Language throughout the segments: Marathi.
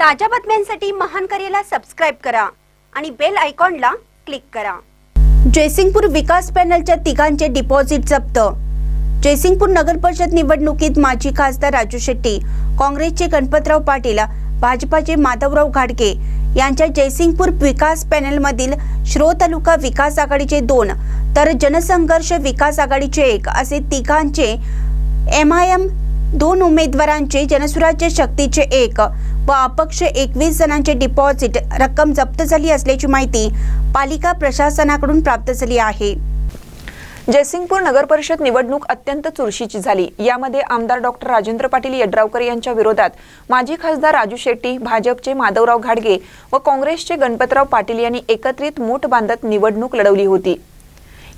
ताज्या बातम्यांसाठी महान करेला सबस्क्राईब करा आणि बेल आयकॉनला क्लिक करा. जयसिंगपूर विकास पॅनलच्या तिघांचे डिपॉझिट जप्त. जयसिंगपूर नगर परिषद निवडणुकीत माजी खासदार राजू शेट्टी काँग्रेसचे गणपतराव पाटील भाजपाचे माधवराव घाडगे यांच्या जयसिंगपूर विकास पॅनलमधील श्रो तालुका विकास आघाडीचे दोन तर जनसंघर्ष विकास आघाडीचे एक असे तिघांचे एम आय एम दोन उमेदवारांचे जनसुराज्य शक्तीचे एक. व अपक्ष एकवीस जणांचे डिपॉझिट रक्कम जप्त झाली असल्याची माहिती पालिका प्रशासनाकडून प्राप्त झाली आहे. जयसिंगपूर नगर परिषद निवडणूक अत्यंत चुरशीची झाली. यामध्ये आमदार डॉक्टर राजेंद्र पाटील यड्रावकर यांच्या विरोधात माजी खासदार राजू शेट्टी भाजपचे माधवराव घाडगे व काँग्रेसचे गणपतराव पाटील यांनी एकत्रित मोठ बांधत निवडणूक लढवली होती.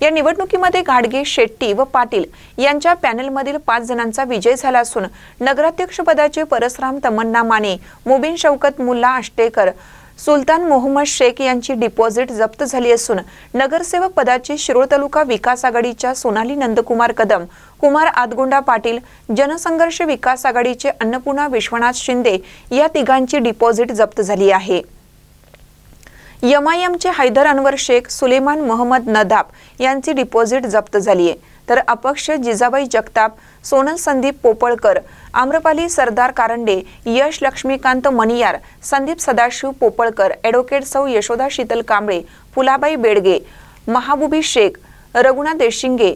या निवडणुकीमध्ये घाडगे शेट्टी व पाटील यांच्या पॅनलमधील पाच जणांचा विजय झाला असून नगराध्यक्षपदाचे परसराम तमन्ना माने मुबीन शौकत मुल्ला आष्टेकर सुलतान मोहम्मद शेख यांची डिपॉझिट जप्त झाली असून नगरसेवक पदाची शिरोळ तालुका विकास आघाडीच्या सोनाली नंदकुमार कदम कुमार आदगोंडा पाटील जनसंघर्ष विकास आघाडीचे अन्नपूर्णा विश्वनाथ शिंदे या तिघांची डिपॉझिट जप्त झाली आहे. यमायमचे हैदर अनवर शेख सुलेमान मोहम्मद नदाब यांची डिपॉझिट जप्त झाली आहे. तर अपक्ष जिजाबाई जगताप सोनल संदीप पोपळकर आम्रपाली सरदार कारंडे यश लक्ष्मीकांत मणियार संदीप सदाशिव पोपळकर ॲडव्होकेट सौ यशोदा शीतल कांबळे फुलाबाई बेडगे महाबुबी शेख रघुनाथ देशिंगे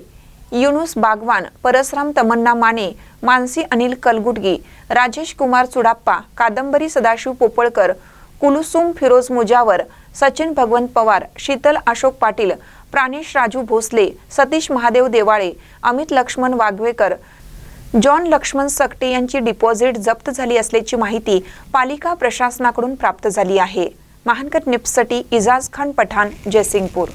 युनुस बागवान परसराम तमन्ना माने मानसी अनिल कलगुटगी राजेश कुमार चुडाप्पा कादंबरी सदाशिव पोपळकर कुलुसुम फिरोज मुजावर सचिन भगवंत पवार शीतल अशोक पाटील प्राणेश राजू भोसले सतीश महादेव देवाळे अमित लक्ष्मण वाघवेकर जॉन लक्ष्मण सकटे यांची डिपॉझिट जप्त झाली असल्याची माहिती पालिका प्रशासनाकडून प्राप्त झाली आहे. महानकर निप्ससाठी इजाज खान पठाण जयसिंगपूर.